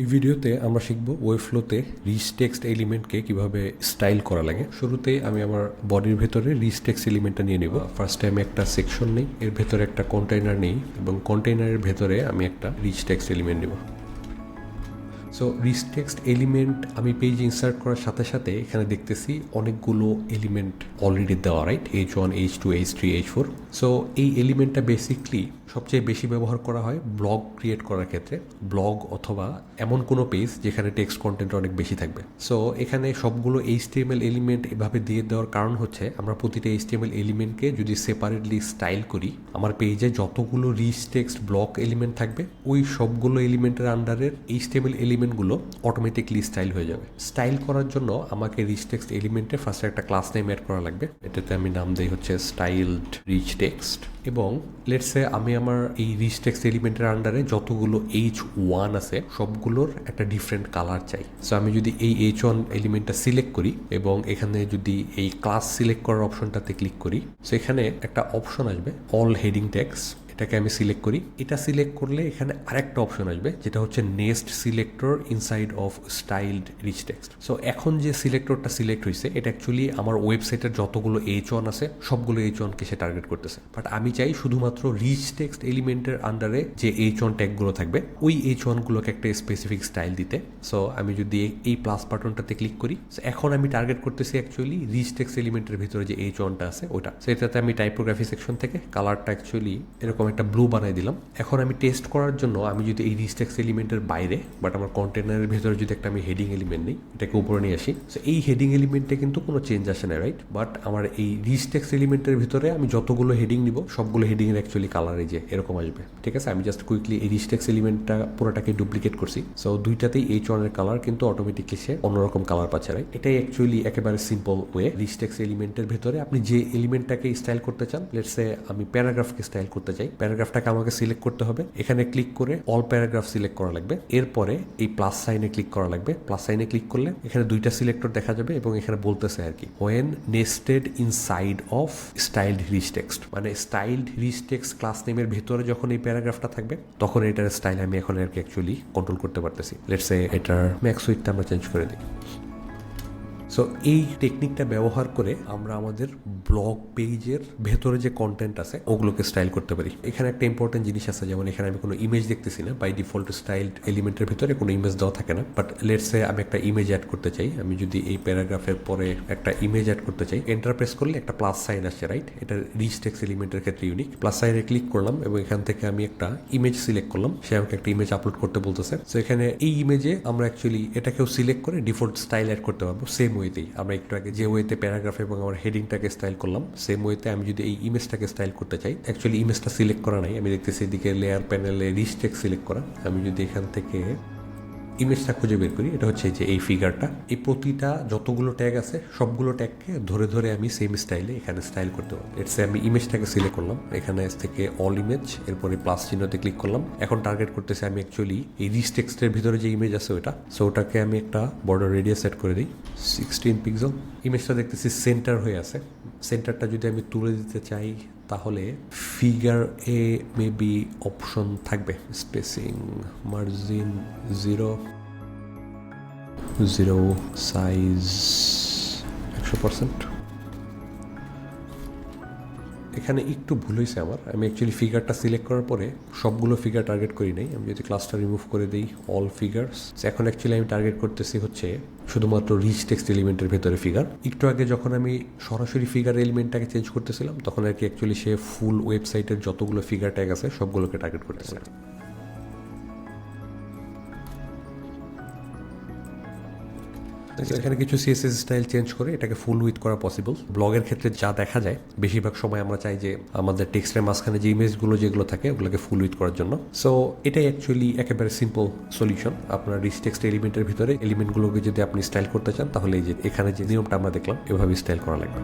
এই ভিডিওতে আমরা শিখব ওয়েফ্লোতে রিচ টেক্সট এলিমেন্টকে কীভাবে স্টাইল করা লাগে। শুরুতে আমি আমার বডির ভেতরে রিচ এলিমেন্টটা নিয়ে নেব। ফার্স্টে আমি একটা সেকশন নেই, এর ভেতরে একটা কন্টেইনার নেই এবং কন্টেইনারের ভেতরে আমি একটা রিচ টেক্সট এলিমেন্ট নেব। সো রিচ টেক্সট এলিমেন্ট আমি পেজ ইনসার্ট করার সাথে সাথে এখানে দেখতেছি অনেকগুলো এলিমেন্ট অলরেডি দেওয়া right H one H two H three H four so এই এলিমেন্টটা বেসিকলি সবচেয়ে বেশি ব্যবহার করা হয় ব্লগ ক্রিয়েট করার ক্ষেত্রে, ব্লগ অথবা এমন কোনো পেজ যেখানে টেক্সট কন্টেন্ট অনেক বেশি থাকবে। সো এখানে সবগুলো এইচটিএমএল এলিমেন্ট এভাবে দিয়ে দেওয়ার কারণ হচ্ছে, আমরা প্রতিটা এইচ এইচটিএমএল এলিমেন্টকে যদি সেপারেটলি স্টাইল করি, আমার পেজে যতগুলো রিচ টেক্সট ব্লক এলিমেন্ট থাকবে, ওই সবগুলো এলিমেন্টের আন্ডারের এইচ এইচটিএমএল এলিমেন্টগুলো অটোমেটিকলি স্টাইল হয়ে যাবে। স্টাইল করার জন্য আমাকে রিচ টেক্সট এলিমেন্টে ফার্স্টে একটা ক্লাস নেম অ্যাড করা লাগবে। এটাতে আমি নাম দিই হচ্ছে স্টাইলড রিচ টেক্সট এবং লেটসে আমি আমার এই রিস্টেক্স এলিমেন্টের আন্ডারে যতগুলো এইচ ওয়ান আছে, সবগুলোর একটা ডিফারেন্ট কালার চাই। সো আমি যদি এই এইচ ওয়ান এলিমেন্টটা সিলেক্ট করি এবং এখানে যদি এই ক্লাস সিলেক্ট করার অপশনটাতে ক্লিক করি, সেখানে একটা অপশন আসবে অল হেডিং ট্যাক্স এটাকে আমি সিলেক্ট করি। এটা সিলেক্ট করলে এখানে আরেকটা অপশন আসবে, যেটা হচ্ছে next selector inside of styled rich text so এখন যে সিলেক্টরটা সিলেক্ট হয়েছে এটা অ্যাকচুয়ালি আমার ওয়েবসাইটের যতগুলো এইচ ওয়ান আছে, সবগুলো এইচ ওয়ানকে সে টার্গেট করতেছে। বাট আমি চাই শুধুমাত্র রিচ টেক্সট এলিমেন্টের আন্ডারে যে এইচ ওয়ান ট্যাগগুলো থাকবে, ওই এইচ ওয়ানগুলোকে একটা স্পেসিফিক স্টাইল দিতে। সো আমি যদি এই প্লাস বাটনটাতে ক্লিক করি এখন আমি টার্গেট করতেছি অ্যাকচুয়ালি রিচ টেক্সট এলিমেন্টের ভিতরে যে এইচ ওয়ানটা আছে ওটা সেটাতে আমি টাইপোগ্রাফি সেকশন থেকে কালারটা অ্যাকচুয়ালি এরকম একটা ব্লু বানাই দিলাম। এখন আমি টেস্ট করার জন্য আমি যদি এই রিস্টেক্স এলিমেন্টের বাইরে বাট আমার কন্টেনারের ভেতরে যদি একটা আমি হেডিং এলিমেন্ট নিই, এটাকে উপরে নিয়ে আসি। সো এই হেডিং এলিমেন্টে কিন্তু কোনো চেঞ্জ আসে না রাইট বাট আমার এই রিস্টেক্স এলিমেন্টের ভিতরে আমি যতগুলো হেডিং নিব, সবগুলো হেডিং এর অ্যাকচুয়ালি কালার এই যে, এরকম আসবে। ঠিক আছে? আমি জাস্ট কুইকলি এই রিস্টেক্স এলিমেন্টটা পুরোটাকে ডুপ্লিকেট করছি। সো দুইটাতেই এইচ ওয়ানের কালার কিন্তু অটোমেটিকলি সে অন্যরকম কালার পাচ্ছে রাইট এটাই অ্যাকচুয়ালি একেবারে সিম্পল ওয়ে রিস্টেক্স এলিমেন্টের ভেতরে আপনি যে এলিমেন্টটাকে স্টাইল করতে চান লেটসে আমি প্যারাগ্রাফকে স্টাইল করতে চাই প্যারাগ্রাফটাকে আমাকে সিলেক্ট করতে হবে। এখানে ক্লিক করে অল প্যারাগ্রাফ সিলেক্ট করা লাগবে। এরপরে এই প্লাস সাইনে ক্লিক করা লাগবে। প্লাস সাইনে ক্লিক করলে এখানে দুইটা সিলেক্টর দেখা যাবে এবং এখানে বলতেছে আর কি when nested inside of styled rich text মানে স্টাইলড রিচ টেক্সট ক্লাস নেমের ভেতরে যখন এই প্যারাগ্রাফটা থাকবে, তখন এটার স্টাইল আমি এখন আর কি অ্যাকচুয়ালি কন্ট্রোল করতে পারতেছি। লেটসে এটার ম্যাক্স উইথটা আমরা চেঞ্জ করে দিই। সো এই টেকনিকটা ব্যবহার করে আমরা আমাদের ব্লগ পেজের ভেতরে যে কন্টেন্ট আছে, ওগুলোকে স্টাইল করতে পারি। এখানে একটা ইম্পর্টেন্ট জিনিস আছে, যেমন এখানে আমি কোনো ইমেজ দেখতেছি না বাই ডিফল্ট স্টাইল এলিমেন্টের ভেতরে কোনো ইমেজ দেওয়া থাকে না। বাট লেটসে আমি একটা ইমেজ অ্যাড করতে চাই, আমি যদি এই প্যারাগ্রাফের পরে একটা ইমেজ অ্যাড করতে চাই এন্টার প্রেস করলে একটা প্লাস সাইন আসছে রাইট এটা রিচ টেক্স এলিমেন্টের ক্ষেত্রে ইউনিক প্লাস সাইনে ক্লিক করলাম এবং এখান থেকে আমি একটা ইমেজ সিলেক্ট করলাম। সে আমাকে একটা ইমেজ আপলোড করতে বলতেছে। সো এখানে এই ইমেজে আমরা অ্যাকচুয়ালি এটাকেও সিলেক্ট করে ডিফল্ট স্টাইল অ্যাড করতে পারব সেম ওয়েতেই। আমরা একটু আগে যে ওয়েতে প্যারাগ্রাফ এবং আমার হেডিংটাকে স্টাইল করলাম সেম ওয়েতে আমি যদি এই ইমেজটাকে স্টাইল করতে চাই অ্যাকচুয়ালি ইমেজটা সিলেক্ট করা নাই। আমি দেখতেছি এদিকে লেয়ার প্যানেলে রিস্টেক সিলেক্ট করা। আমি যদি এখান থেকে ইমেজটা খুঁজে বের করি, এটা হচ্ছে যে এই ফিগারটা এই প্রতিটা যতগুলো ট্যাগ আছে, সবগুলো ট্যাগকে ধরে ধরে আমি সেম স্টাইলে এখানে স্টাইল করতে পারব। এটসে আমি ইমেজটাকে সিলেক্ট করলাম, এখানে থেকে অল ইমেজ এরপরে প্লাস চিহ্নতে ক্লিক করলাম। এখন টার্গেট করতেছে আমি অ্যাকচুয়ালি এই রিচ টেক্সটের ভিতরে যে ইমেজ আছে ওটা। সো ওটাকে আমি একটা বর্ডার রেডিয়াস সেট করে দিই সিক্সটিন পিক্সেল ইমেজটা দেখতেছি সেন্টার হয়ে আছে। সেন্টারটা যদি আমি তুলে দিতে চাই তাহলে ফিগার এ মেবি অপশন থাকবে spacing margin zero zero size একশো পার্সেন্ট এখানে একটু ভুল হয়েছে আমার। আমি অ্যাকচুয়ালি ফিগারটা সিলেক্ট করার পরে সবগুলো ফিগার টার্গেট করি নাই। আমি যদি ক্লাসটা রিমুভ করে দিই অল ফিগার্স এখন অ্যাকচুয়ালি আমি টার্গেট করতেছি হচ্ছে শুধুমাত্র রিচ টেক্সট এলিমেন্টের ভেতরে ফিগার একটু আগে যখন আমি সরাসরি ফিগার এলিমেন্টটাকে চেঞ্জ করতেছিলাম, তখন আর কি অ্যাকচুয়ালি সে ফুল ওয়েবসাইটের যতগুলো ফিগার ট্যাগ আছে, সবগুলোকে টার্গেট করতেছিলাম। এখানে কিছু সিএসএস স্টাইল চেঞ্জ করে এটাকে ফুল উইথ করা পসিবল ব্লগের ক্ষেত্রে যা দেখা যায়, বেশিরভাগ সময় আমরা চাই যে আমাদের টেক্সটের মাঝখানে যে ইমেজগুলো যেগুলো থাকে, ওগুলোকে ফুল উইথ করার জন্য। সো এটাই অ্যাকচুয়ালি একেবারে সিম্পল সলিউশন আপনার রিচ টেক্সট এলিমেন্টের ভিতরে এলিমেন্টগুলোকে যদি আপনি স্টাইল করতে চান, তাহলে এই যে এখানে যে নিয়মটা আমরা দেখলাম, এভাবে স্টাইল করা লাগবে।